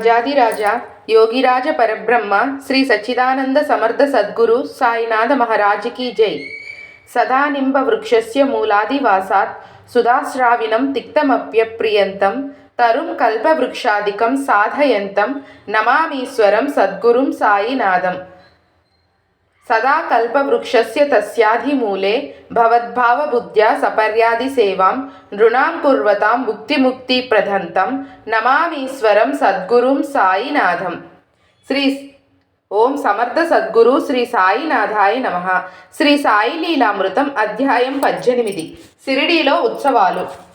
రాజాదిరాజా యోగిరాజ పరబ్రహ్మ శ్రీ సచ్చిదానంద సమర్థ సద్గురు సాయినాథ మహారాజుకి జై. సదానింబ వృక్షస్య మూలాదివాసాత్ సుధాశ్రావిణం తిక్తమప్యప్రియంతం తరుం కల్పవృక్షాదికం సాధయంతం నమామీశ్వరం సద్గురుం సాయినాథం. సదా కల్పవృక్షస్య తస్యాధిమూలే భవద్భావబుద్ధ్యా సపర్యాదిసేవాం నృణాం కుర్వతాం ముక్తిముక్తి ప్రధంతం నమామీశ్వరం సద్గురుం సాయినాథం. శ్రీ ఓం సమర్థ సద్గురు శ్రీ సాయినాథాయ నమ. శ్రీ సాయి లీలామృతం అధ్యాయం పద్దెనిమిది. సిరిడీలో ఉత్సవాలు.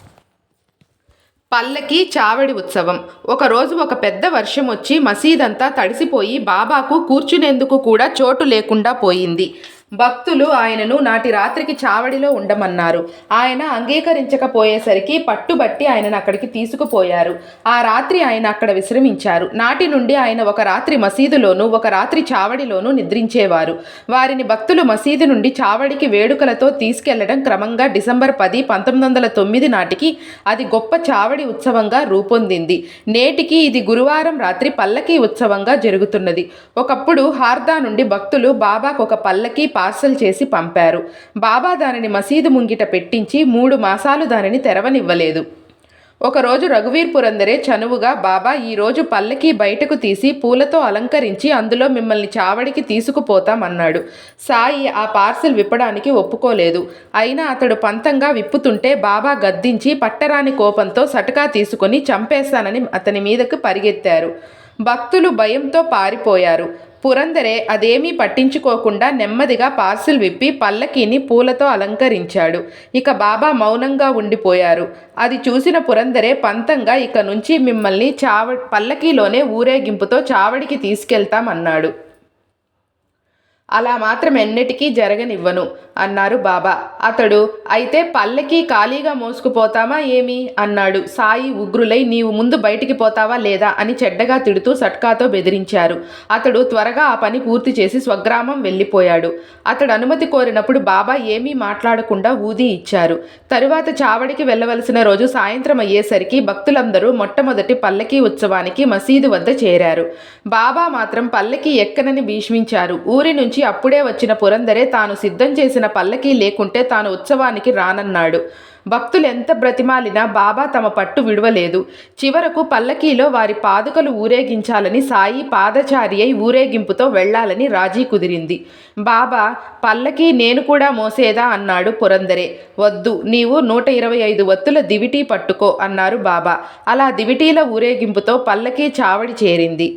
పల్లకి చావడి ఉత్సవం. ఒకరోజు ఒక పెద్ద వర్షం వచ్చి మసీదంతా తడిసిపోయి బాబాకు కూర్చునేందుకు కూడా చోటు లేకుండా పోయింది. భక్తులు ఆయనను నాటి రాత్రికి చావడిలో ఉండమన్నారు. ఆయన అంగీకరించకపోయేసరికి పట్టుబట్టి ఆయనను అక్కడికి తీసుకుపోయారు. ఆ రాత్రి ఆయన అక్కడ విశ్రమించారు. నాటి నుండి ఆయన ఒక రాత్రి మసీదులోను ఒక రాత్రి చావడిలోనూ నిద్రించేవారు. వారిని భక్తులు మసీదు నుండి చావడికి వేడుకలతో తీసుకెళ్ళడం క్రమంగా డిసెంబర్ పది పంతొమ్మిది వందల తొమ్మిది నాటికి అది గొప్ప చావడి ఉత్సవంగా రూపొందింది. నేటికి ఇది గురువారం రాత్రి పల్లకీ ఉత్సవంగా జరుగుతున్నది. ఒకప్పుడు హార్దా నుండి భక్తులు బాబాకు ఒక పల్లకీ పార్సల్ చేసి పంపారు. బాబా దానిని మసీదు ముంగిట పెట్టించి మూడు మాసాలు దానిని తెరవనివ్వలేదు. ఒకరోజు రఘువీర్ పురందరే చనువుగా బాబా ఈరోజు పల్లకి బయటకు తీసి పూలతో అలంకరించి అందులో మిమ్మల్ని చావడికి తీసుకుపోతామన్నాడు సాయి ఆ పార్సిల్ విప్పడానికి ఒప్పుకోలేదు. అయినా అతడు పంతంగా విప్పుతుంటే బాబా గద్దించి పట్టరాని కోపంతో సటకా తీసుకొని చంపేస్తానని అతని మీదకు పరిగెత్తారు. భక్తులు భయంతో పారిపోయారు. పురందరే అదేమీ పట్టించుకోకుండా నెమ్మదిగా పార్సిల్ విప్పి పల్లకీని పూలతో అలంకరించాడు. ఇక బాబా మౌనంగా ఉండిపోయారు. అది చూసిన పురందరే పంతంగా ఇక నుంచి మిమ్మల్ని చావ పల్లకీలోనే ఊరేగింపుతో చావడికి తీసుకెళ్తామన్నాడు. అలా మాత్రం ఎన్నటికీ జరగనివ్వను అన్నారు బాబా. అతడు అయితే పల్లకి ఖాళీగా మోసుకుపోతామా ఏమి? అన్నాడు. సాయి ఉగ్రులై నీవు ముందు బయటికి పోతావా లేదా? అని చెడ్డగా తిడుతూ సట్కాతో బెదిరించారు. అతడు త్వరగా ఆ పని పూర్తి చేసి స్వగ్రామం వెళ్ళిపోయాడు. అతడు అనుమతి కోరినప్పుడు బాబా ఏమీ మాట్లాడకుండా ఊది ఇచ్చారు. తరువాత చావడికి వెళ్ళవలసిన రోజు సాయంత్రం అయ్యేసరికి భక్తులందరూ మొట్టమొదటి పల్లకీ ఉత్సవానికి మసీదు వద్ద చేరారు. బాబా మాత్రం పల్లకి ఎక్కనని భీష్మించారు. ఊరి నుంచి నుంచి అప్పుడే వచ్చిన పురందరే తాను సిద్ధం చేసిన పల్లకీ లేకుంటే తాను ఉత్సవానికి రానన్నాడు. భక్తులు ఎంత బ్రతిమాలినా బాబా తమ పట్టు విడవలేదు. చివరకు పల్లకీలో వారి పాదుకలు ఊరేగించాలని సాయి పాదచారి అయి ఊరేగింపుతో వెళ్ళాలని రాజీ కుదిరింది. బాబా పల్లకీ నేను కూడా మోసేదా? అన్నాడు పురందరే. వద్దు నీవు నూట ఇరవై ఐదు వత్తుల దివిటీ పట్టుకో అన్నారు బాబా. అలా దివిటీల ఊరేగింపుతో పల్లకీ చావడి చేరింది.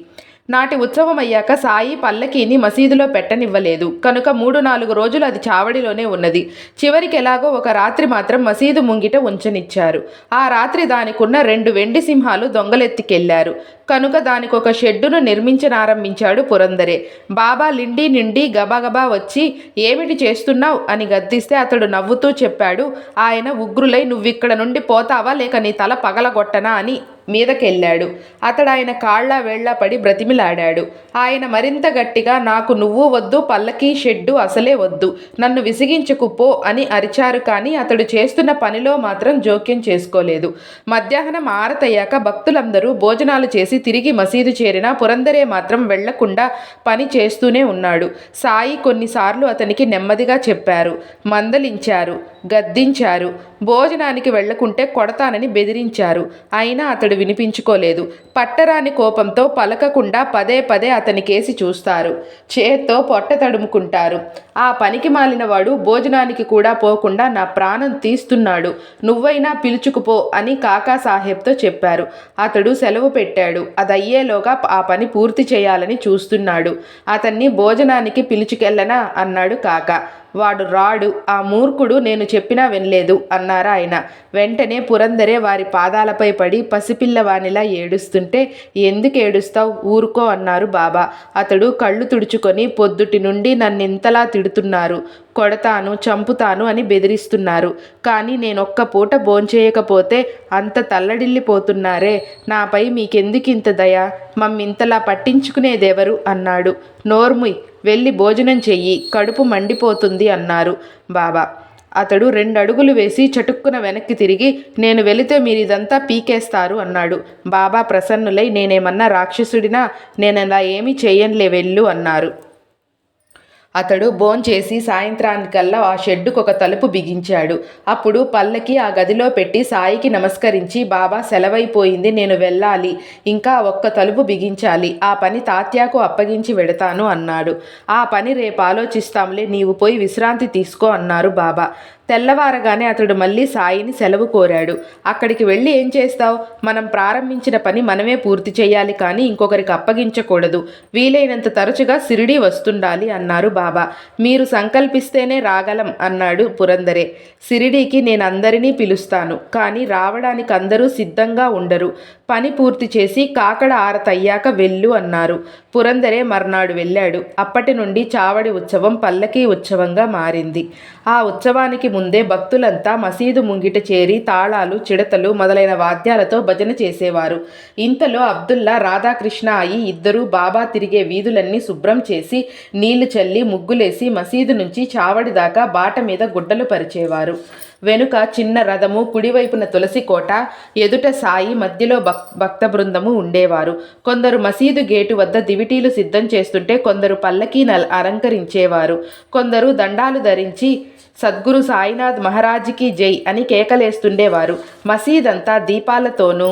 నాటి ఉత్సవం అయ్యాక సాయి పల్లకీని మసీదులో పెట్టనివ్వలేదు. కనుక మూడు నాలుగు రోజులు అది చావడిలోనే ఉన్నది. చివరికి ఎలాగో ఒక రాత్రి మాత్రం మసీదు ముంగిట ఉంచనిచ్చారు. ఆ రాత్రి దానికున్న రెండు వెండి సింహాలు దొంగలెత్తికెళ్ళారు. కనుక దానికి ఒక షెడ్డును నిర్మించనారంభించాడు పురందరే. బాబా లిండి నిండి గబాగబా వచ్చి ఏమిటి చేస్తున్నావు? అని గద్దిస్తే అతడు నవ్వుతూ చెప్పాడు ఆయన ఉగ్రులై నువ్విక్కడ నుండి పోతావా? లేక నీ తల పగలగొట్టనా? అని మీదకెళ్ళాడు. అతడు ఆయన కాళ్ళ వేళ్ళ పడి బ్రతిమిలాడాడు. ఆయన మరింత గట్టిగా నాకు నువ్వు వద్దు పల్లకీ షెడ్డు అసలే వద్దు. నన్ను విసిగించుకు పో అని అరిచారు కానీ అతడు చేస్తున్న పనిలో మాత్రం జోక్యం చేసుకోలేదు. మధ్యాహ్నం ఆరతయ్యాక భక్తులందరూ భోజనాలు చేసి తిరిగి మసీదు చేరినా పురందరే మాత్రం వెళ్ళకుండా పని చేస్తూనే ఉన్నాడు. సాయి కొన్నిసార్లు అతనికి నెమ్మదిగా చెప్పారు. మందలించారు. గద్దించారు. భోజనానికి వెళ్ళకుంటే కొడతానని బెదిరించారు. అయినా అతడు వినిపించుకోలేదు. పట్టరాని కోపంతో పలకకుండా పదే పదే అతని కేసి చూస్తారు. చేత్తో పొట్ట తడుముకుంటారు. ఆ పనికి మాలినవాడు భోజనానికి కూడా పోకుండా నా ప్రాణం తీస్తున్నాడు. నువ్వైనా పిలుచుకుపో అని కాకా సాహెబ్తో చెప్పారు. అతడు సెలవు పెట్టాడు. అది అయ్యేలోగా ఆ పని పూర్తి చేయాలని చూస్తున్నాడు. అతన్ని భోజనానికి పిలుచుకెళ్ళనా? అన్నాడు కాకా. వాడు రాడు ఆ మూర్ఖుడు నేను చెప్పినా వినలేదు అన్నారా ఆయన. వెంటనే పురందరే వారి పాదాలపై పడి పసిపిల్లవానిలా ఏడుస్తుంటే ఎందుకు ఏడుస్తావు? ఊరుకో అన్నారు బాబా. అతడు కళ్ళు తుడుచుకొని పొద్దుటి నుండి నన్నింతలా తిడుతున్నారు కొడతాను చంపుతాను అని బెదిరిస్తున్నారు. కానీ నేనొక్క పూట భోంచేయకపోతే అంత తల్లడిల్లిపోతున్నారే. నాపై మీకెందుకింత దయ? మమ్మింతలా పట్టించుకునేదెవరు? అన్నాడు. నోర్ముయ్ వెళ్ళి భోజనం చెయ్యి కడుపు మండిపోతుంది అన్నారు బాబా. అతడు రెండు అడుగులు వేసి చటుక్కున వెనక్కి తిరిగి నేను వెళితే మీరు ఇదంతా పీకేస్తారు అన్నాడు. బాబా ప్రసన్నులై నేనేమన్నా రాక్షసుడినా నేనలా ఏమీ చేయనులే వెళ్ళు అన్నారు. అతడు భోంచేసి సాయంత్రానికల్లా ఆ షెడ్డుకు ఒక తలుపు బిగించాడు. అప్పుడు పల్లకి ఆ గదిలో పెట్టి సాయికి నమస్కరించి బాబా సెలవైపోయింది నేను వెళ్ళాలి. ఇంకా ఒక్క తలుపు బిగించాలి. ఆ పని తాత్యాకు అప్పగించి వెడతాను అన్నాడు. ఆ పని రేపు ఆలోచిస్తాంలే నీవు పోయి విశ్రాంతి తీసుకో అన్నారు బాబా. తెల్లవారగానే అతడు మళ్ళీ సాయిని సెలవు కోరాడు. అక్కడికి వెళ్ళి ఏం చేస్తావు? మనం ప్రారంభించిన పని మనమే పూర్తి చేయాలి కానీ ఇంకొకరికి అప్పగించకూడదు. వీలైనంత తరచుగా సిరిడి వస్తుండాలి అన్నారు బాబా. మీరు సంకల్పిస్తేనే రాగలం అన్నాడు పురందరే. సిరిడీకి నేను అందరినీ పిలుస్తాను కానీ రావడానికి అందరూ సిద్ధంగా ఉండరు. పని పూర్తి చేసి కాకడ ఆరతయ్యాక వెళ్ళు అన్నారు. పురందరే మర్నాడు వెళ్ళాడు. అప్పటి నుండి చావడి ఉత్సవం పల్లకీ ఉత్సవంగా మారింది. ఆ ఉత్సవానికి ముందే భక్తులంతా మసీదు ముంగిట చేరి తాళాలు చిడతలు మొదలైన వాద్యాలతో భజన చేసేవారు. ఇంతలో అబ్దుల్లా రాధాకృష్ణ అయి ఇద్దరూ బాబా తిరిగే వీధులన్నీ శుభ్రం చేసి నీళ్ళు చల్లి ముగ్గులేసి మసీదు నుంచి చావడి దాకా బాట మీద గుడ్డలు పరిచేవారు. వెనుక చిన్న రథము కుడివైపున తులసి కోట ఎదుట సాయి మధ్యలో భక్ భక్త బృందము ఉండేవారు. కొందరు మసీదు గేటు వద్ద దివిటీలు సిద్ధం చేస్తుంటే కొందరు పల్లకీ అలంకరించేవారు. కొందరు దండాలు ధరించి సద్గురు సాయినాథ్ మహారాజ్కి జై అని కేకలేస్తుండేవారు. మసీదంతా దీపాలతోనూ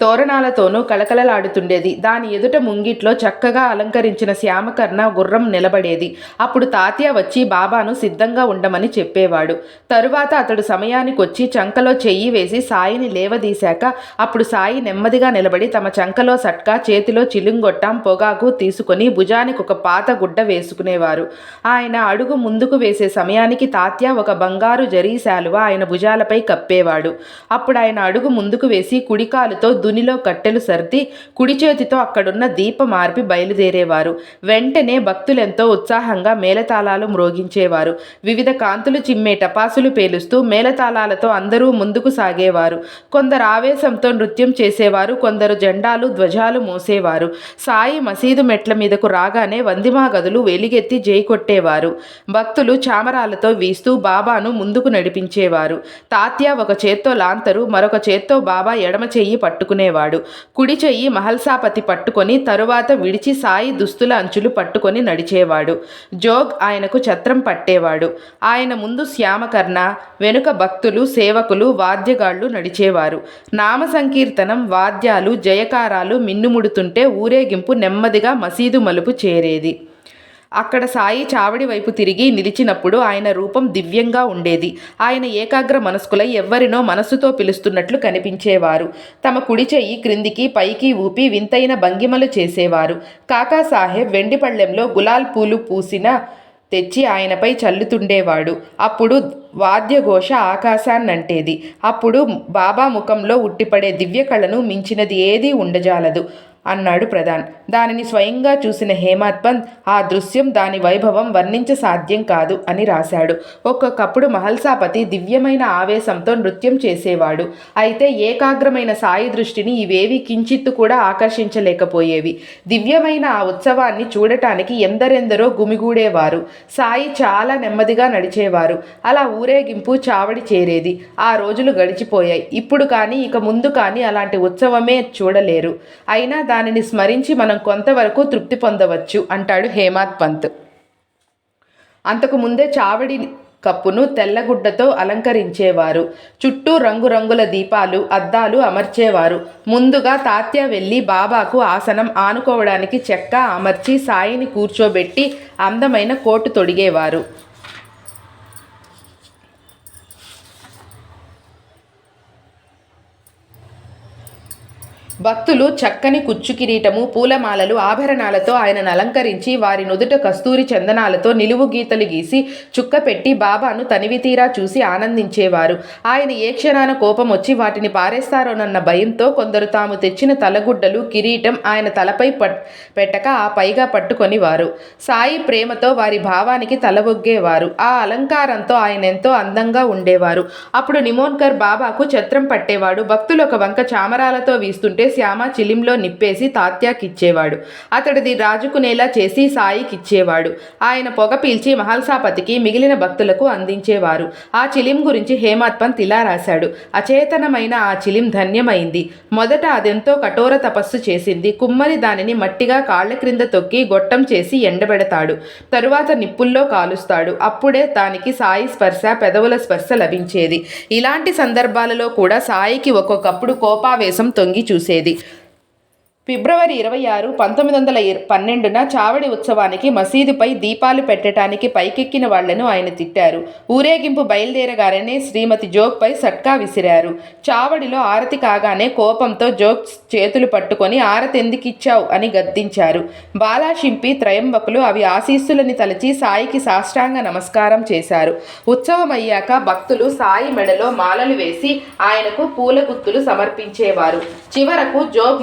తోరణాలతోనూ కళకళలాడుతుండేది. దాని ఎదుట ముంగిట్లో చక్కగా అలంకరించిన శ్యామకర్ణ గుర్రం నిలబడేది. అప్పుడు తాతయ్య వచ్చి బాబాను సిద్ధంగా ఉండమని చెప్పేవాడు. తరువాత అతడు సమయానికి వచ్చి చంకలో చెయ్యి వేసి సాయిని లేవదీశాక అప్పుడు సాయి నెమ్మదిగా నిలబడి తమ చంకలో సట్కా చేతిలో చిలుంగొట్టాం పొగాకు తీసుకొని భుజానికి ఒక పాత గుడ్డ వేసుకునేవారు. ఆయన అడుగు ముందుకు వేసే సమయానికి తాత్య ఒక బంగారు జరీ శాలువ ఆయన భుజాలపై కప్పేవాడు. అప్పుడు ఆయన అడుగు ముందుకు వేసి కుడికాలుతో దు దునిలో కట్టెలు సర్ది కుడి చేతితో అక్కడున్న దీపం ఆర్పి బయలుదేరేవారు. వెంటనే భక్తులెంతో ఉత్సాహంగా మేళతాళాలు మ్రోగించేవారు. వివిధ కాంతులు చిమ్మే టపాసులు పేలుస్తూ మేళతాళాలతో అందరూ ముందుకు సాగేవారు. కొందరు ఆవేశంతో నృత్యం చేసేవారు కొందరు జెండాలు ధ్వజాలు మోసేవారు. సాయి మసీదు మెట్ల మీదకు రాగానే వందిమా గదులు వెలిగెత్తి జై కొట్టేవారు. భక్తులు చామరాలతో వీస్తూ బాబాను ముందుకు నడిపించేవారు. తాత్య ఒక చేత్తో లాంతరు మరొక చేత్తో బాబా ఎడమ చెయ్యి పెట్టుకునేవాడు కుడి చెయ్యి మహల్సాపతి పట్టుకొని తరువాత విడిచి సాయి దుస్తుల అంచులు పట్టుకొని నడిచేవాడు. జోగ్ ఆయనకు ఛత్రం పట్టేవాడు. ఆయన ముందు శ్యామకర్ణ వెనుక భక్తులు సేవకులు వాద్యగాళ్ళు నడిచేవారు. నామ సంకీర్తనం వాద్యాలు జయకారాలు మిన్నుముడుతుంటే ఊరేగింపు నెమ్మదిగా మసీదు మలుపు చేరేది. అక్కడ సాయి చావడి వైపు తిరిగి నిలిచినప్పుడు ఆయన రూపం దివ్యంగా ఉండేది. ఆయన ఏకాగ్ర మనస్కులై ఎవ్వరినో మనస్సుతో పిలుస్తున్నట్లు కనిపించేవారు. తమ కుడి చెయ్యి క్రిందికి పైకి ఊపి వింతైన భంగిమలు చేసేవారు. కాకా సాహెబ్ వెండి పళ్ళెంలో గులాల్ పూలు పూసిన తెచ్చి ఆయనపై చల్లుతుండేవాడు. అప్పుడు వాద్యఘోష ఆకాశాన్నంటేది. అప్పుడు బాబా ముఖంలో ఉట్టిపడే దివ్య కళను మించినది ఏదీ ఉండజాలదు. అన్నాడు ప్రధాన్. దానిని స్వయంగా చూసిన హేమాత్ పంత్ ఆ దృశ్యం దాని వైభవం వర్ణించ సాధ్యం కాదు అని రాశాడు. ఒక్కొక్కప్పుడు మహల్సాపతి దివ్యమైన ఆవేశంతో నృత్యం చేసేవాడు. అయితే ఏకాగ్రమైన సాయి దృష్టిని ఇవేవి కించిత్తు కూడా ఆకర్షించలేకపోయేవి. దివ్యమైన ఆ ఉత్సవాన్ని చూడటానికి ఎందరెందరో గుమిగూడేవారు. సాయి చాలా నెమ్మదిగా నడిచేవారు. అలా ఊరేగింపు చావడి చేరేది. ఆ రోజులు గడిచిపోయాయి. ఇప్పుడు కానీ ఇక ముందు కానీ అలాంటి ఉత్సవమే చూడలేరు. అయినా దానిని స్మరించి మనం కొంతవరకు తృప్తి పొందవచ్చు అంటాడు హేమాత్ పంత్. అంతకు ముందే చావడి కప్పును తెల్లగుడ్డతో అలంకరించేవారు. చుట్టూ రంగురంగుల దీపాలు అద్దాలు అమర్చేవారు. ముందుగా తాత్య వెళ్ళి బాబాకు ఆసనం ఆనుకోవడానికి చెక్క అమర్చి సాయిని కూర్చోబెట్టి అందమైన కోటు తొడిగేవారు. భక్తులు చక్కని కుచ్చు కిరీటము పూలమాలలు ఆభరణాలతో ఆయనను అలంకరించి వారి నుదుట కస్తూరి చందనాలతో నిలువు గీతలు గీసి చుక్క పెట్టి బాబాను తనివితీరా చూసి ఆనందించేవారు. ఆయన ఏ క్షణాన కోపం వచ్చి వాటిని పారేస్తారోనన్న భయంతో కొందరు తాము తెచ్చిన తలగుడ్డలు కిరీటం ఆయన తలపై పట్ పెట్టక ఆ పైగా పట్టుకొనివారు. సాయి ప్రేమతో వారి భావానికి తలవొగ్గేవారు ఆ అలంకారంతో ఆయన ఎంతో అందంగా ఉండేవారు. అప్పుడు నిమోన్కర్ బాబాకు ఛత్రం పట్టేవాడు. భక్తులు ఒక వంక చామరాలతో వీస్తుంటే శ్యామ చిలింలో నిప్పేసి తాత్యాకిచ్చేవాడు. అతడిది రాజుకునేలా చేసి సాయికిచ్చేవాడు. ఆయన పొగ పీల్చి మహల్సాపతికి మిగిలిన భక్తులకు అందించేవారు. ఆ చిలిం గురించి హేమాత్పంత్ తిలా ఇలా రాశాడు. అచేతనమైన ఆ చిలిం ధన్యమైంది. మొదట అదెంతో కఠోర తపస్సు చేసింది. కుమ్మరి దానిని మట్టిగా కాళ్ళ క్రింద తొక్కి గొట్టం చేసి ఎండబెడతాడు. తరువాత నిప్పుల్లో కాలుస్తాడు. అప్పుడే దానికి సాయి స్పర్శ పెదవుల స్పర్శ లభించేది. ఇలాంటి సందర్భాలలో కూడా సాయికి ఒక్కొక్కప్పుడు కోపావేశం తొంగి చూసేది. తేదీ ఫిబ్రవరి ఇరవై ఆరు పంతొమ్మిది వందల పన్నెండున చావడి ఉత్సవానికి మసీదుపై దీపాలు పెట్టడానికి పైకెక్కిన వాళ్ళను ఆయన తిట్టారు. ఊరేగింపు బయలుదేరగానే శ్రీమతి జోగ్పై సట్కా విసిరారు. చావడిలో ఆరతి కాగానే కోపంతో జోగ్ చేతులు పట్టుకొని ఆరతి ఎందుకిచ్చావు అని గద్దించారు. బాలాషింపి త్రయంబకులు అవి ఆశీస్సులని తలచి సాయికి సాష్టాంగ నమస్కారం చేశారు. ఉత్సవం అయ్యాక భక్తులు సాయి మెడలో మాలలు వేసి ఆయనకు పూల గుత్తులు సమర్పించేవారు. చివరకు జోగ్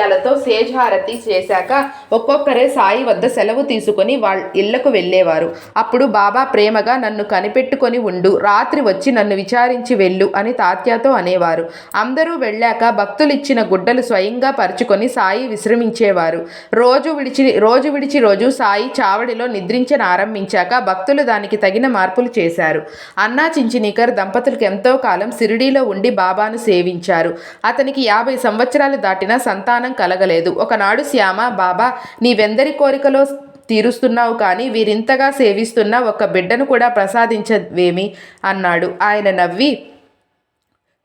వాయిద్యాలతో సేజహారతి చేశాక ఒక్కొక్కరే సాయి వద్ద సెలవు తీసుకొని వాళ్ళ ఇళ్ళకు వెళ్ళేవారు. అప్పుడు బాబా ప్రేమగా నన్ను కనిపెట్టుకొని ఉండు రాత్రి వచ్చి నన్ను విచారించి వెళ్ళు అని తాత్యాతో అనేవారు. అందరూ వెళ్ళాక భక్తులిచ్చిన గుడ్డలు స్వయంగా పరుచుకొని సాయి విశ్రమించేవారు. రోజు విడిచి రోజు విడిచి రోజు సాయి చావడిలో నిద్రించను ఆరంభించాక భక్తులు దానికి తగిన మార్పులు చేశారు. అన్నా చించినీకర్ దంపతులకు ఎంతో కాలం సిరిడీలో ఉండి బాబాను సేవించారు. అతనికి యాభై సంవత్సరాలు దాటినా సంతానం కలగలేదు. ఒకనాడు శ్యామ బాబా నీవెందరి కోరికలో తీరుస్తున్నావు కానీ వీరింతగా సేవిస్తున్న ఒక బిడ్డను కూడా ప్రసాదించవేమి? అన్నాడు. ఆయన నవ్వి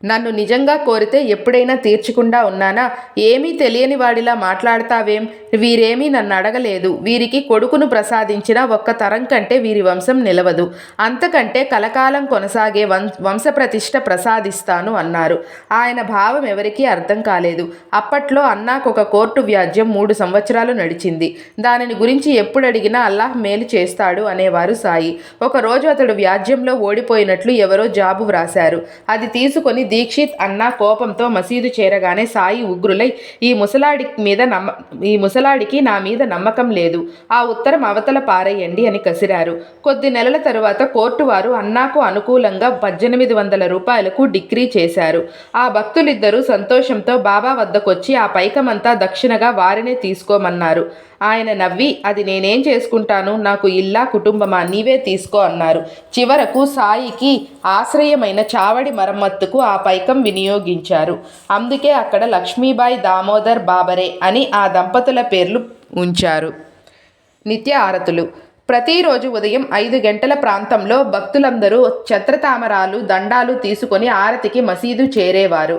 నన్ను నిజంగా కోరితే ఎప్పుడైనా తీర్చకుండా ఉన్నానా? ఏమీ తెలియని వాడిలా మాట్లాడతావేం? వీరేమీ నన్ను అడగలేదు. వీరికి కొడుకును ప్రసాదించిన ఒక్క తరం కంటే వీరి వంశం నిలవదు. అంతకంటే కలకాలం కొనసాగే వం వంశప్రతిష్ఠ ప్రసాదిస్తాను అన్నారు. ఆయన భావం ఎవరికీ అర్థం కాలేదు. అప్పట్లో అన్నాకు ఒక కోర్టు వ్యాజ్యం మూడు సంవత్సరాలు నడిచింది. దానిని గురించి ఎప్పుడు అడిగినా అల్లాహ్ మేలు చేస్తాడు అనేవారు సాయి. ఒకరోజు అతడు వ్యాజ్యంలో ఓడిపోయినట్లు ఎవరో జాబు వ్రాశారు. అది తీసుకొని దీక్షిత్ అన్న కోపంతో మసీదు చేరగానే సాయి ఉగ్రులై ఈ ముసలాడి మీద నమ్మ ఈ ముసలాడికి నా మీద నమ్మకం లేదు. ఆ ఉత్తరం అవతల పారేయండి అని కసిరారు. కొద్ది నెలల తరువాత కోర్టు వారు అన్నాకు అనుకూలంగా పద్దెనిమిది వందల రూపాయలకు డిగ్రీ చేశారు. ఆ భక్తులిద్దరూ సంతోషంతో బాబా వద్దకొచ్చి ఆ పైకమంతా దక్షిణగా వారినే తీసుకోమన్నారు. ఆయన నవ్వి అది నేనేం చేసుకుంటాను? నాకు ఇల్లా కుటుంబమా? నీవే తీసుకో అన్నారు. చివరకు సాయికి ఆశ్రయమైన చావడి మరమ్మత్తుకు ఆ పైకం వినియోగించారు. అందుకే అక్కడ లక్ష్మీబాయి దామోదర్ బాబరే అని ఆ దంపతుల పేర్లు ఉంచారు. నిత్య ఆరతులు. ప్రతిరోజు ఉదయం ఐదు గంటల ప్రాంతంలో భక్తులందరూ ఛత్రతామరాలు దండాలు తీసుకొని ఆరతికి మసీదు చేరేవారు.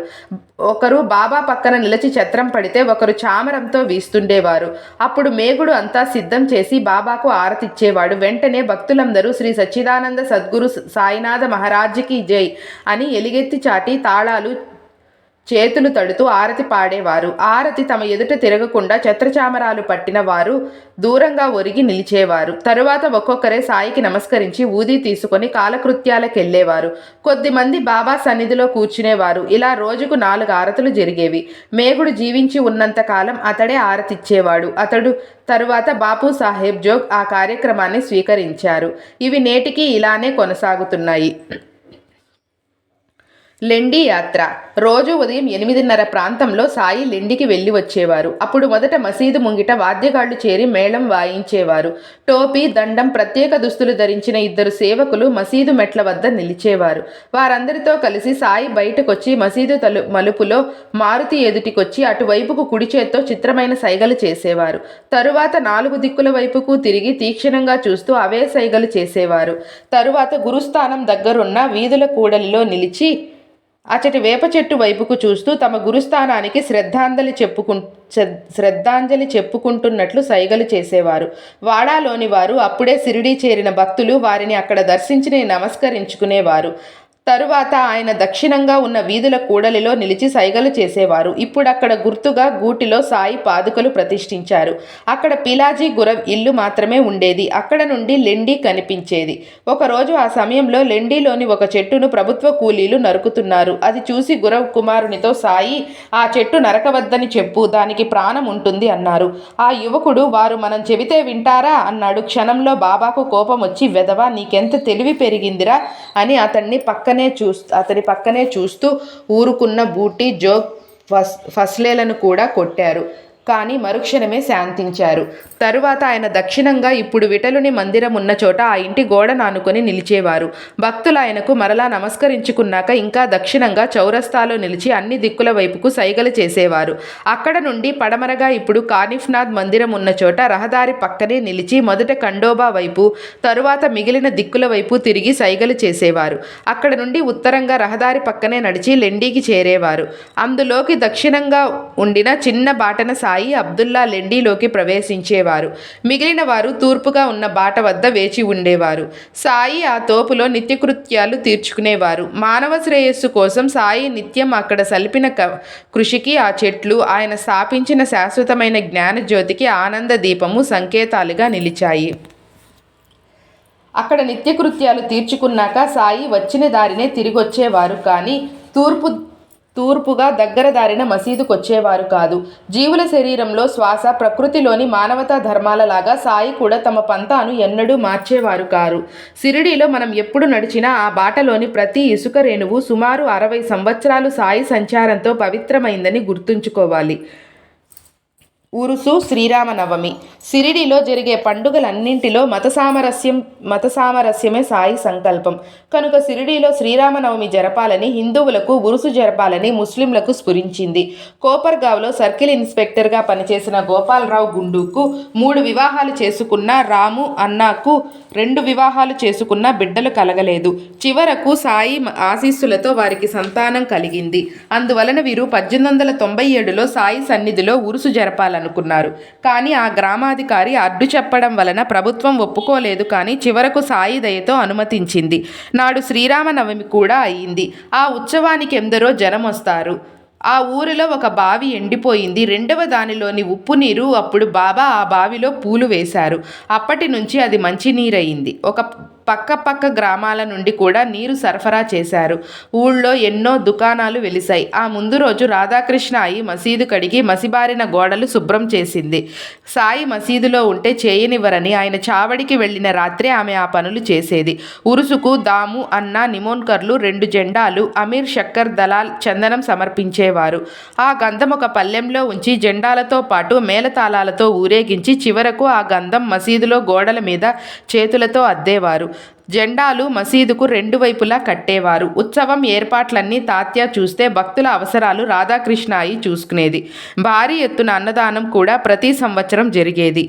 ఒకరు బాబా పక్కన నిలిచి ఛత్రం పడితే ఒకరు చామరంతో వీస్తుండేవారు. అప్పుడు మేగుడు అంతా సిద్ధం చేసి బాబాకు ఆరతిచ్చేవాడు. వెంటనే భక్తులందరూ శ్రీ సచ్చిదానంద సద్గురు సాయినాథ మహారాజ్కి జై అని ఎలిగెత్తి చాటి తాళాలు చేతులు తడుతూ ఆరతి పాడేవారు. ఆరతి తమ ఎదుట తిరగకుండా ఛత్రచామరాలు పట్టిన వారు దూరంగా ఒరిగి నిలిచేవారు. తరువాత ఒక్కొక్కరే సాయికి నమస్కరించి ఊది తీసుకొని కాలకృత్యాలకెళ్ళేవారు. కొద్దిమంది బాబా సన్నిధిలో కూర్చునేవారు. ఇలా రోజుకు నాలుగు ఆరతులు జరిగేవి. మేగుడు జీవించి ఉన్నంత కాలం అతడే ఆరతిచ్చేవాడు. అతడు తరువాత బాపు సాహెబ్ జోగ్ ఆ కార్యక్రమాన్ని స్వీకరించారు. ఇవి నేటికి ఇలానే కొనసాగుతున్నాయి. లెండి యాత్ర. రోజు ఉదయం ఎనిమిదిన్నర ప్రాంతంలో సాయి లెండికి వెళ్ళి వచ్చేవారు. అప్పుడు మొదట మసీదు ముంగిట వాద్యగాళ్ళు చేరి మేళం వాయించేవారు. టోపీ దండం ప్రత్యేక దుస్తులు ధరించిన ఇద్దరు సేవకులు మసీదు మెట్ల వద్ద నిలిచేవారు. వారందరితో కలిసి సాయి బయటకొచ్చి మసీదు తలు మలుపులో మారుతి ఎదుటికొచ్చి అటువైపుకు కుడి చేత్తో చిత్రమైన సైగలు చేసేవారు. తరువాత నాలుగు దిక్కుల వైపుకు తిరిగి తీక్షణంగా చూస్తూ అవే సైగలు చేసేవారు. తరువాత గురుస్థానం దగ్గరున్న వీధుల కూడలిలో నిలిచి అచటి వేప చెట్టు వైపుకు చూస్తూ తమ గురుస్థానానికి శ్రద్ధాంజలి చెప్పుకు శ్రద్ధాంజలి చెప్పుకుంటున్నట్లు సైగలు చేసేవారు. వాడాలోని వారు అప్పుడే సిరిడి చేరిన భక్తులు వారిని అక్కడ దర్శించి నమస్కరించుకునేవారు. తరువాత ఆయన దక్షిణంగా ఉన్న వీధుల కూడలిలో నిలిచి సైగలు చేసేవారు. ఇప్పుడు అక్కడ గుర్తుగా గూటిలో సాయి పాదుకలు ప్రతిష్ఠించారు. అక్కడ పిలాజీ గురవ్ ఇల్లు మాత్రమే ఉండేది. అక్కడ నుండి లెండి కనిపించేది. ఒకరోజు ఆ సమయంలో లెండిలోని ఒక చెట్టును ప్రభుత్వ కూలీలు నరుకుతున్నారు. అది చూసి గురవ్ కుమారునితో సాయి ఆ చెట్టు నరకవద్దని చెప్పు. దానికి ప్రాణం ఉంటుంది అన్నారు. ఆ యువకుడు వారు మనం చెబితే వింటారా అన్నాడు. క్షణంలో బాబాకు కోపం వచ్చి వెదవా నీకెంత తెలివి పెరిగిందిరా అని అతన్ని పక్కన చూస్తూ అతని పక్కనే చూస్తూ ఊరుకున్న బూటీ జోగ్ ఫస్ ఫస్లేలను కూడా కొట్టారు. కానీ మరుక్షణమే శాంతించారు. తరువాత ఆయన దక్షిణంగా ఇప్పుడు విటలుని మందిరం ఉన్న చోట ఆ ఇంటి గోడ నానుకొని నిలిచేవారు. భక్తులు ఆయనకు మరలా నమస్కరించుకున్నాక ఇంకా దక్షిణంగా చౌరస్తాలో నిలిచి అన్ని దిక్కుల వైపుకు సైగలు చేసేవారు. అక్కడ నుండి పడమరగా ఇప్పుడు కానిఫ్నాథ్ మందిరం ఉన్న చోట రహదారి పక్కనే నిలిచి మొదట ఖండోబా వైపు తరువాత మిగిలిన దిక్కుల వైపు తిరిగి సైగలు చేసేవారు. అక్కడ నుండి ఉత్తరంగా రహదారి పక్కనే నడిచి లెండీకి చేరేవారు. అందులోకి దక్షిణంగా ఉండిన చిన్న బాటన సాయి అబ్దుల్లా లెండీలోకి ప్రవేశించేవారు. మిగిలిన వారు తూర్పుగా ఉన్న బాట వద్ద వేచి ఉండేవారు. సాయి ఆ తోపులో నిత్యకృత్యాలు తీర్చుకునేవారు. మానవ శ్రేయస్సు కోసం సాయి నిత్యం అక్కడ సలిపిన క- కృషికి ఆ చెట్లు ఆయన స్థాపించిన శాశ్వతమైన జ్ఞానజ్యోతికి ఆనంద దీపము సంకేతాలుగా నిలిచాయి. అక్కడ నిత్యకృత్యాలు తీర్చుకున్నాక సాయి వచ్చిన దారినే తిరిగొచ్చేవారు. కానీ తూర్పు తూర్పుగా దగ్గర దారిన మసీదుకు వచ్చేవారు కాదు. జీవుల శరీరంలో శ్వాస ప్రకృతిలోని మానవతా ధర్మాలలాగా సాయి కూడా తమ పంతాను ఎన్నడూ మార్చేవారు కారు. సిరిడీలో మనం ఎప్పుడు నడిచినా ఆ బాటలోని ప్రతి ఇసుక రేణువు సుమారు అరవై సంవత్సరాలు సాయి సంచారంతో పవిత్రమైందని గుర్తుంచుకోవాలి. ఉరుసు శ్రీరామనవమి. సిరిడిలో జరిగే పండుగలన్నింటిలో మత సామరస్యం మత సామరస్యమే సాయి సంకల్పం. కనుక సిరిడిలో శ్రీరామనవమి జరపాలని హిందువులకు ఉరుసు జరపాలని ముస్లింలకు స్ఫురించింది. కోపర్గావ్లో సర్కిల్ ఇన్స్పెక్టర్గా పనిచేసిన గోపాలరావు గుండూకు మూడు వివాహాలు చేసుకున్న రాము అన్నాకు రెండు వివాహాలు చేసుకున్న బిడ్డలు కలగలేదు. చివరకు సాయి ఆశీస్సులతో వారికి సంతానం కలిగింది. అందువలన వీరు పద్దెనిమిది వందల తొంభై ఏడులో సాయి సన్నిధిలో ఉరుసు చేయాలనుకున్నారు కానీ ఆ గ్రామాధికారి అడ్డు చెప్పడం వలన ప్రభుత్వం ఒప్పుకోలేదు. కానీ చివరకు సాయి దయతో అనుమతించింది. నాడు శ్రీరామనవమి కూడా అయింది. ఆ ఉత్సవానికి ఎందరో జనం వస్తారు. ఆ ఊరిలో ఒక బావి ఎండిపోయింది. రెండవ దానిలోని ఉప్పు నీరు అప్పుడు బాబా ఆ బావిలో పూలు వేశారు. అప్పటి నుంచి అది మంచినీరయింది ఒక పక్కపక్క గ్రామాల నుండి కూడా నీరు సరఫరా చేశారు. ఊళ్ళో ఎన్నో దుకాణాలు వెలిశాయి. ఆ ముందు రోజు రాధాకృష్ణ అయి మసీదు కడిగి మసిబారిన గోడలు శుభ్రం చేసింది. సాయి మసీదులో ఉంటే చేయనివ్వరని ఆయన చావడికి వెళ్ళిన రాత్రే ఆమె ఆ పనులు చేసేది. ఉరుసుకు దాము అన్న నిమోన్కర్లు రెండు జెండాలు అమీర్ షక్కర్ దలాల్ చందనం సమర్పించేవారు. ఆ గంధం ఒక పల్లెంలో ఉంచి జెండాలతో పాటు మేళతాళాలతో ఊరేగించి చివరకు ఆ గంధం మసీదులో గోడల మీద చేతులతో అద్దేవారు. జెండాలు మసీదుకు రెండు వైపులా కట్టేవారు. ఉత్సవం ఏర్పాట్లన్నీ తాత్య చూస్తే భక్తుల అవసరాలు రాధాకృష్ణాయి చూసుకునేది. భారీ ఎత్తున అన్నదానం కూడా ప్రతి సంవత్సరం జరిగేది.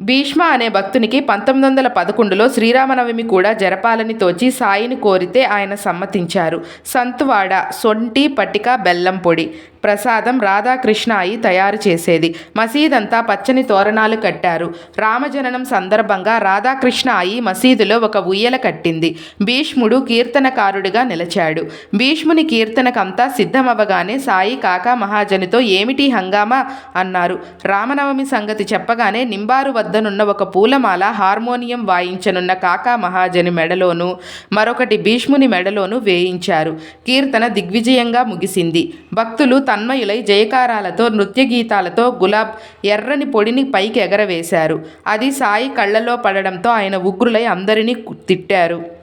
భీష్మ అనే భక్తునికి పంతొమ్మిది వందల పదకొండులో శ్రీరామనవమి కూడా జరపాలని తోచి సాయిని కోరితే ఆయన సమ్మతించారు. సంతువాడ సొంటి పటిక బెల్లం పొడి. ప్రసాదం రాధాకృష్ణ అయి తయారు చేసేది. మసీదంతా పచ్చని తోరణాలు కట్టారు. రామజననం సందర్భంగా రాధాకృష్ణ అయి మసీదులో ఒక ఉయ్యల కట్టింది. భీష్ముడు కీర్తనకారుడిగా నిలిచాడు. భీష్ముని కీర్తనకంతా సిద్ధమవ్వగానే సాయి కాకా మహాజనితో ఏమిటి హంగామా? అన్నారు. రామనవమి సంగతి చెప్పగానే నింబారు వద్దనున్న ఒక పూలమాల హార్మోనియం వాయించనున్న కాకా మహాజని మెడలోను మరొకటి భీష్ముని మెడలోను వేయించారు. కీర్తన దిగ్విజయంగా ముగిసింది. భక్తులు తన్మయులై జయకారాలతో నృత్య గీతాలతో గులాబ్ ఎర్రని పొడిని పైకి ఎగరవేశారు అది సాయి కళ్ళలో పడడంతో ఆయన ఉగ్రులై అందరినీ తిట్టారు.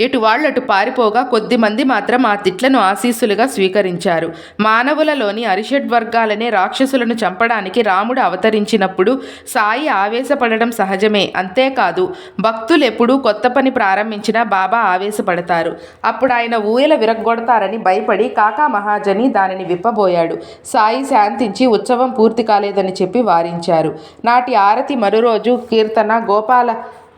ఇటు వాళ్ళటు అటు పారిపోగా కొద్దిమంది మాత్రం ఆ తిట్లను ఆశీస్సులుగా స్వీకరించారు. మానవులలోని అరిషడ్ వర్గాలనే రాక్షసులను చంపడానికి రాముడు అవతరించినప్పుడు సాయి ఆవేశపడడం సహజమే. అంతేకాదు భక్తులు ఎప్పుడూ కొత్త పని ప్రారంభించినా బాబా ఆవేశపడతారు. అప్పుడు ఆయన ఊయల విరగ్గొడతారని భయపడి కాకా మహాజని దానిని విప్పబోయాడు. సాయి శాంతించి ఉత్సవం పూర్తి కాలేదని చెప్పి వారించారు. నాటి ఆరతి మరురోజు కీర్తన గోపాల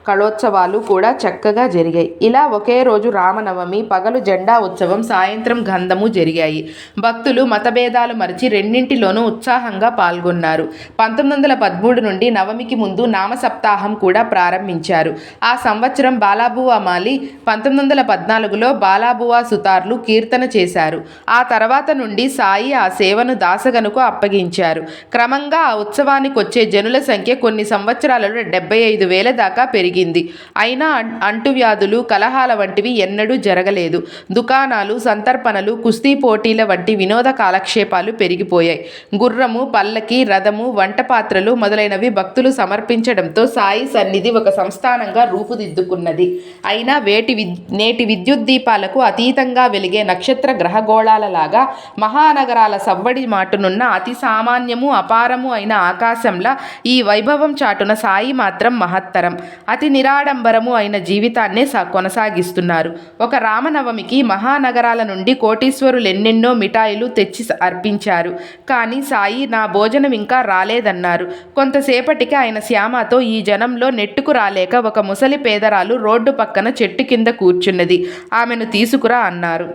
కళోత్సవాలు కూడా చక్కగా జరిగాయి. ఇలా ఒకే రోజు రామనవమి పగలు జెండా ఉత్సవం సాయంత్రం గంధము జరిగాయి. భక్తులు మతభేదాలు మరిచి రెండింటిలోనూ ఉత్సాహంగా పాల్గొన్నారు. పంతొమ్మిది వందల పదమూడు నుండి నవమికి ముందు నామ సప్తాహం కూడా ప్రారంభించారు. ఆ సంవత్సరం బాలాబువా మాలి పంతొమ్మిది వందల పద్నాలుగులో బాలాబువా సుతార్లు కీర్తన చేశారు. ఆ తర్వాత నుండి సాయి ఆ సేవను దాసగనుకు అప్పగించారు. క్రమంగా ఆ ఉత్సవానికి వచ్చే జనుల సంఖ్య కొన్ని సంవత్సరాలలో డెబ్బై ఐదు వేల దాకా పెరిగింది. పెరిగింది అయినా అంటువ్యాధులు కలహాల వంటివి ఎన్నడూ జరగలేదు. దుకాణాలు సంతర్పణలు కుస్తీ పోటీల వంటి వినోద కాలక్షేపాలు పెరిగిపోయాయి. గుర్రము పల్లకి రథము వంట పాత్రలు మొదలైనవి భక్తులు సమర్పించడంతో సాయి సన్నిధి ఒక సంస్థానంగా రూపుదిద్దుకున్నది. అయినా వేటి విద్ నేటి విద్యుత్ దీపాలకు అతీతంగా వెలిగే నక్షత్ర గ్రహగోళాలలాగా మహానగరాల సవ్వడి మాటునున్న అతి సామాన్యము అపారము అయిన ఆకాశంలా ఈ వైభవం చాటున సాయి మాత్రం మహత్తరం. అతి నిరాడంబరము అయిన జీవితాన్నే సా కొనసాగిస్తున్నారు. ఒక రామనవమికి మహానగరాల నుండి కోటీశ్వరులు ఎన్నెన్నో మిఠాయిలు తెచ్చి అర్పించారు. కానీ సాయి నా భోజనం ఇంకా రాలేదన్నారు. కొంతసేపటికి ఆయన శ్యామతో ఈ జనంలో నెట్టుకు రాలేక ఒక ముసలి పేదరాలు రోడ్డు పక్కన చెట్టు కింద కూర్చున్నది. ఆమెను తీసుకురా అన్నారు.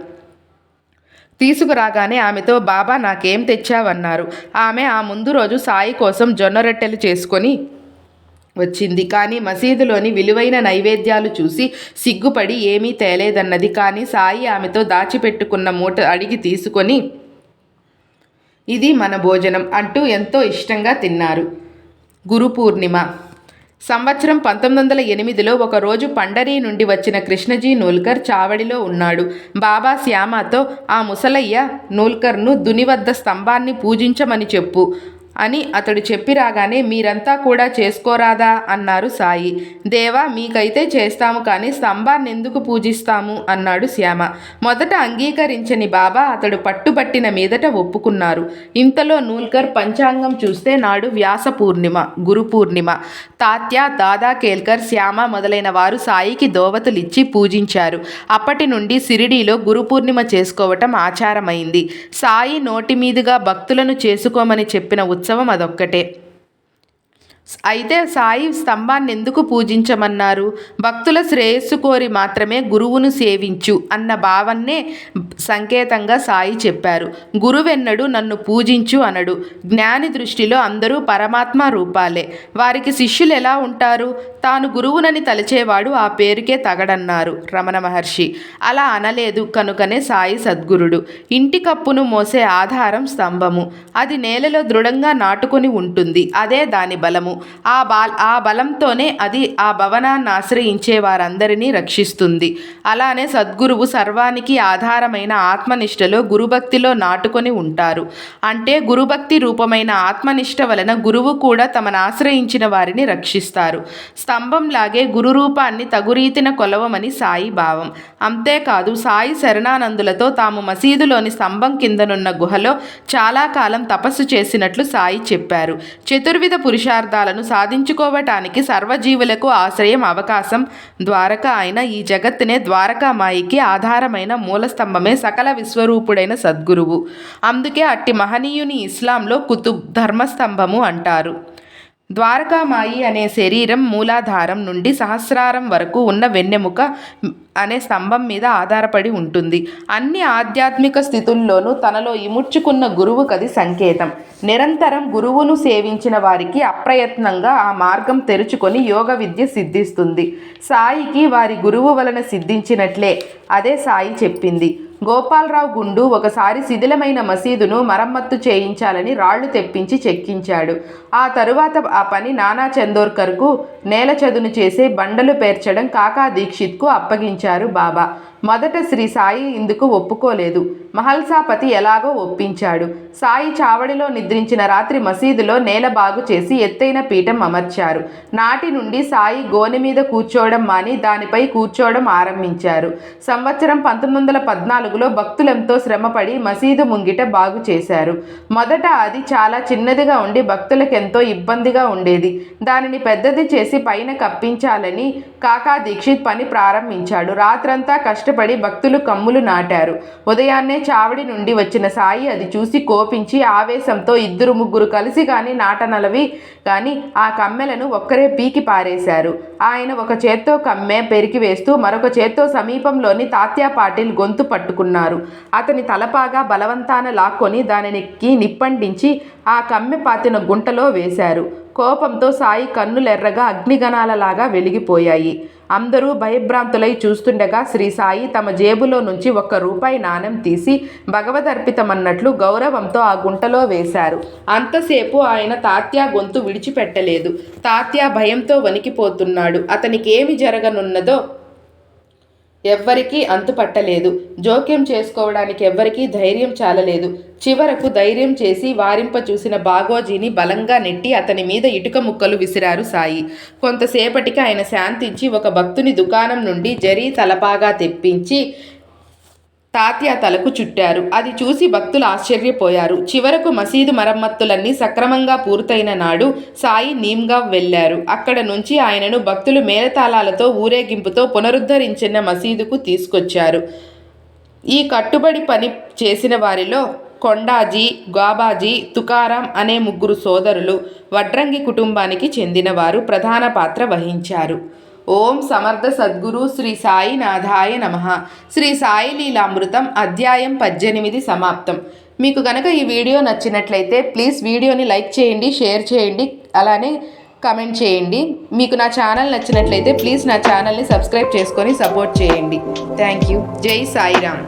తీసుకురాగానే ఆమెతో బాబా నాకేం తెచ్చావన్నారు? ఆమె ఆ ముందు రోజు సాయి కోసం జొన్న రొట్టెలు చేసుకొని వచ్చింది. కానీ మసీదులోని విలువైన నైవేద్యాలు చూసి సిగ్గుపడి ఏమీ తేలేదన్నది. కానీ సాయి ఆమెతో దాచిపెట్టుకున్న మూట అడిగి తీసుకొని ఇది మన భోజనం అంటూ ఎంతో ఇష్టంగా తిన్నారు. గురు పూర్ణిమ. సంవత్సరం పంతొమ్మిది వందల ఎనిమిదిలో ఒకరోజు పండరీ నుండి వచ్చిన కృష్ణజీ నూల్కర్ చావడిలో ఉన్నాడు. బాబా శ్యామతో ఆ ముసలయ్య నూల్కర్ను దుని వద్ద స్తంభాన్ని పూజించమని చెప్పు. అని అతడు చెప్పి రాగానే మీరంతా కూడా చేసుకోరాదా? అన్నారు సాయి. దేవా మీకైతే చేస్తాము కానీ స్తంభాన్ని ఎందుకు పూజిస్తాము? అన్నాడు శ్యామ. మొదట అంగీకరించని బాబా అతడు పట్టుబట్టిన మీదట ఒప్పుకున్నారు. ఇంతలో నూల్కర్ పంచాంగం చూస్తే నాడు వ్యాస పూర్ణిమ గురు పూర్ణిమ. తాత్య దాదా కేల్కర్ శ్యామ మొదలైన వారు సాయికి దోవతులిచ్చి పూజించారు. అప్పటి నుండి సిరిడీలో గురు పూర్ణిమ చేసుకోవటం ఆచారమైంది. సాయి నోటి మీదుగా భక్తులను చేసుకోమని చెప్పిన ఉత్సవం అదొక్కటే. అయితే సాయి స్తంభాన్ని ఎందుకు పూజించమన్నారు? భక్తుల శ్రేయస్సు కోరి మాత్రమే గురువును సేవించు అన్న భావన్నే సంకేతంగా సాయి చెప్పారు. గురువెన్నడు నన్ను పూజించు అనడు. జ్ఞాని దృష్టిలో అందరూ పరమాత్మ రూపాలే. వారికి శిష్యులు ఎలా ఉంటారు? తాను గురువునని తలచేవాడు ఆ పేరుకే తగడన్నారు రమణ మహర్షి. అలా అనలేదు కనుకనే సాయి సద్గురుడు. ఇంటి కప్పును మోసే ఆధారం స్తంభము. అది నేలలో దృఢంగా నాటుకొని ఉంటుంది. అదే దాని బలము. ఆ బాల్ ఆ బలంతోనే అది ఆ భవనాన్ని ఆశ్రయించే వారందరినీ రక్షిస్తుంది. అలానే సద్గురువు సర్వానికి ఆధారమైన ఆత్మనిష్టలో గురుభక్తిలో నాటుకొని ఉంటారు. అంటే గురుభక్తి రూపమైన ఆత్మనిష్ట వలన గురువు కూడా తమను ఆశ్రయించిన వారిని రక్షిస్తారు. స్తంభంలాగే గురు రూపాన్ని తగురీతిన కొలవమని సాయి భావం. అంతేకాదు సాయి శరణానందులతో తాము మసీదులోని స్తంభం కిందనున్న గుహలో చాలా కాలం తపస్సు చేసినట్లు సాయి చెప్పారు. చతుర్విధ పురుషార్థాలను సాధించుకోవటానికి సర్వజీవులకు ఆశ్రయం అవకాశం. ద్వారక అయిన ఈ జగత్తునే ద్వారకామాయికి ఆధారమైన మూలస్తంభమే సకల విశ్వరూపుడైన సద్గురువు. అందుకే అట్టి మహనీయుని ఇస్లాంలో కుతుబ్ ధర్మస్తంభము అంటారు. ద్వారకామాయి అనే శరీరం మూలాధారం నుండి సహస్రారం వరకు ఉన్న వెన్నెముక అనే స్తంభం మీద ఆధారపడి ఉంటుంది. అన్ని ఆధ్యాత్మిక స్థితుల్లోనూ తనలో ఇముడ్చుకున్న గురువు కది సంకేతం. నిరంతరం గురువును సేవించిన వారికి అప్రయత్నంగా ఆ మార్గం తెరుచుకొని యోగ విద్య సిద్ధిస్తుంది. సాయికి వారి గురువు వలన సిద్ధించినట్లే అదే సాయి చెప్పింది. గోపాలరావు గుండు ఒకసారి శిథిలమైన మసీదును మరమ్మత్తు చేయించాలని రాళ్ళు తెప్పించి చెక్కించాడు. ఆ తరువాత ఆ పని నానా చందోర్కర్కు నేల చదును చేసే బండలు పేర్చడం కాకా దీక్షిత్కు అప్పగించారు బాబా. మొదట శ్రీ సాయి ఇందుకు ఒప్పుకోలేదు. మహల్సాపతి ఎలాగో ఒప్పించాడు. సాయి చావడిలో నిద్రించిన రాత్రి మసీదులో నేల బాగు చేసి ఎత్తైన పీఠం అమర్చారు. నాటి నుండి సాయి గోనె మీద కూర్చోవడం మాని దానిపై కూర్చోవడం ఆరంభించారు. సంవత్సరం పంతొమ్మిది వందల పద్నాలుగులో భక్తులెంతో శ్రమపడి మసీదు ముంగిట బాగు చేశారు. మొదట అది చాలా చిన్నదిగా ఉండి భక్తులకు ఎంతో ఇబ్బందిగా ఉండేది. దానిని పెద్దది చేసి పైన కప్పించాలని కాకా దీక్షిత్ పని ప్రారంభించాడు. రాత్రంతా కష్టపడి భక్తులు కమ్ములు నాటారు. ఉదయాన్నే చావడి నుండి వచ్చిన సాయి అది చూసి కోపించి ఆవేశంతో ఇద్దరు ముగ్గురు కలిసి కానీ నాటనలవి కానీ ఆ కమ్మెలను ఒక్కరే పీకి పారేశారు. ఆయన ఒక చేత్తో కమ్మె పెరికి వేస్తూ మరొక చేత్తో సమీపంలోని తాత్యా పాటిల్ గొంతు పట్టుకున్నారు. అతని తలపాగా బలవంతాన లాక్కొని దానినికి నిప్పండించి ఆ కమ్మె పాతిన గుంటలో వేశారు. కోపంతో సాయి కన్నులెర్రగా అగ్నిగణాలలాగా వెలిగిపోయాయి. అందరూ భయభ్రాంతులై చూస్తుండగా శ్రీ సాయి తమ జేబులో నుంచి ఒక్క రూపాయి నాణెం తీసి భగవదర్పితమన్నట్లు గౌరవంతో ఆ గుంటలో వేశారు. అంతసేపు ఆయన తాత్యా గొంతు విడిచిపెట్టలేదు. తాత్యా భయంతో వణికిపోతున్నాడు. అతనికి ఏమి జరగనున్నదో ఎవ్వరికీ అంతుపట్టలేదు జోక్యం చేసుకోవడానికి ఎవ్వరికీ ధైర్యం చాలలేదు. చివరకు ధైర్యం చేసి వారింప చూసిన బాగోజీని బలంగా నెట్టి అతని మీద ఇటుక ముక్కలు విసిరారు సాయి. కొంతసేపటికి ఆయన శాంతించి ఒక భక్తుని దుకాణం నుండి జరీ తలపాగా తెప్పించి తాత్య తలకు చుట్టారు. అది చూసి భక్తులు ఆశ్చర్యపోయారు. చివరకు మసీదు మరమ్మతులన్నీ సక్రమంగా పూర్తయిన నాడు సాయి నీమ్గా వెళ్ళారు అక్కడ నుంచి ఆయనను భక్తులు మేళతాళాలతో ఊరేగింపుతో పునరుద్ధరించిన మసీదుకు తీసుకొచ్చారు. ఈ కట్టుబడి పని చేసిన వారిలో కొండాజీ గాబాజీ తుకారాం అనే ముగ్గురు సోదరులు వడ్రంగి కుటుంబానికి చెందినవారు ప్రధాన పాత్ర వహించారు. ఓం సమర్థ సద్గురు శ్రీ సాయినాథాయ నమ. శ్రీ సాయి లీలామృతం అధ్యాయం పద్దెనిమిది సమాప్తం. మీకు గనక ఈ వీడియో నచ్చినట్లయితే ప్లీజ్ వీడియోని లైక్ చేయండి షేర్ చేయండి అలానే కమెంట్ చేయండి. మీకు నా ఛానల్ నచ్చినట్లయితే ప్లీజ్ నా ఛానల్ని సబ్స్క్రైబ్ చేసుకొని సపోర్ట్ చేయండి. Thank you. జై సాయిరామ్.